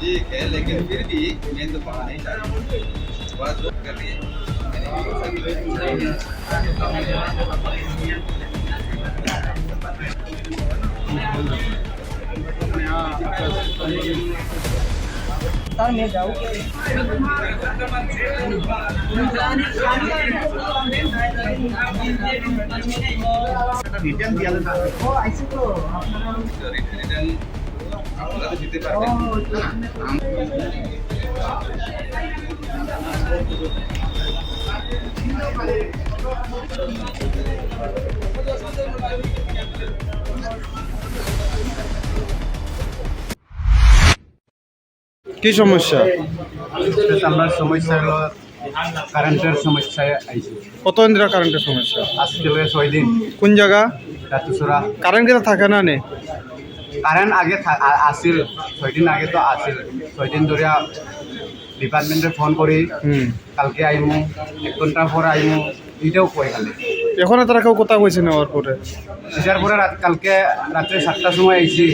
ठीक है लेकिन फिर भी मैं तो पढ़ा नहीं जा रहा हूँ कर लिए রিটার্ন আপনারা তো দিতে পারবেন কি সমস্যা? আমার সমস্যা হলো কারেন্টের সমস্যায় আইছে। কত ইন্দিরা কারেন্টের সমস্যা? আজকে লগে ছয় দিন। কোন জায়গা? রাতুসরা কারেন্ট কিন্তু থাকে না নে। কারেন্ট আগে থা- আছিল ছয় দিন আগে তো আছিল। ছয় দিন ধরে ডিপার্টমেন্টে ফোন করি কালকে আইমু এক ঘণ্টার পরে আইমু এটাও কই কালে এখন তারা কেউ কথা কইছে নেওয়ার পরে? এটার পরে কালকে রাত্রে সাতটার সময় আইছি।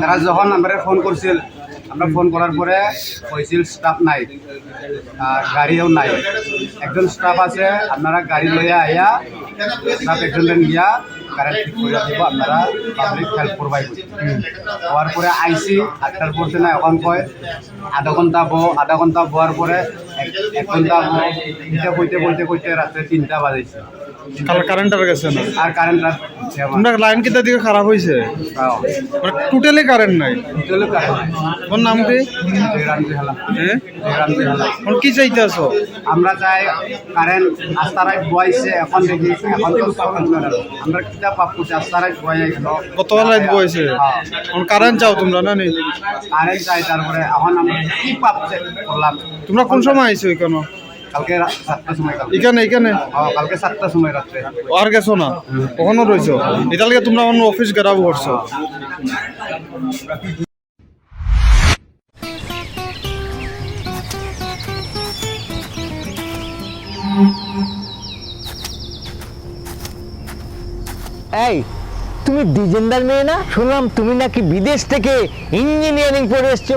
তারা যখন আমরা ফোন করছিল আমরা ফোন করার পরে কইছিল স্টাফ নাই গাড়িও নাই। একজন স্টাফ আছে, আপনারা গাড়ি লইয়া আইয়া স্টাফ একজনকে নিয়া কারেন্ট ঠিক করে দিব, আপনারা পাবলিক হেল্প করবাই হওয়ার পরে আইসি, আটটার পর না এখন কয়, আধা ঘণ্টা বো, আধা ঘণ্টা বোয়ার পরে এক- ঘণ্টা বো কইতে কইতে কইতে রাত্রে তিনটা বাজাইছে কাল কারেন্ট আর গেছে না আর কারেন্ট তোমরা লাইন কিতা দিকে খারাপ হয়েছে টোটালি কারেন্ট নাই। তোমার নাম কি? হ্যাঁ? এখন কি চাইতে আছো আমরা চাই কারেন্ট আস্তারায় বয়েছে এখন দেখি এখন আমরা কিতাব পাপ করছি আস্তারায় বয়ে গেল। গতকাল রাত বয়েছে হ্যাঁ। এখন কারেন্ট চাও তোমরা না নি? কারেন্ট চাই তারপরে এখন আমরা কি পাপ করলাম? তোমরা কোন সময় আইছো এখানে? কালকে সাতটার সময় এখানে এখানে? হ্যাঁ, কালকে সাতটার সময় রাত্রে। আর গেছো না? কখনো রয়েছো? এটালকে তোমরা অন্য অফিস গেরাবো করছ। এই তুমি ডিজেন্দার মেয়ে না? শুনলাম তুমি নাকি বিদেশ থেকে ইঞ্জিনিয়ারিং পড়ে এসছো।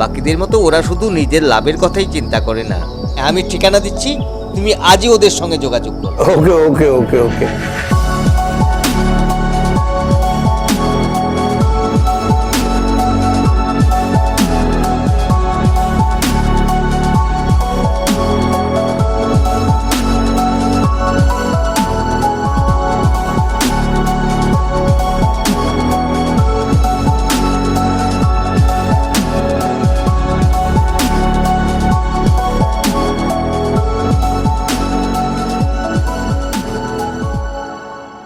বাকিদের মতো ওরা শুধু নিজের লাভের কথাই চিন্তা করে না। আমি ঠিকানা দিচ্ছি, তুমি আজই ওদের সঙ্গে যোগাযোগ করো। ওকে ওকে ওকে ওকে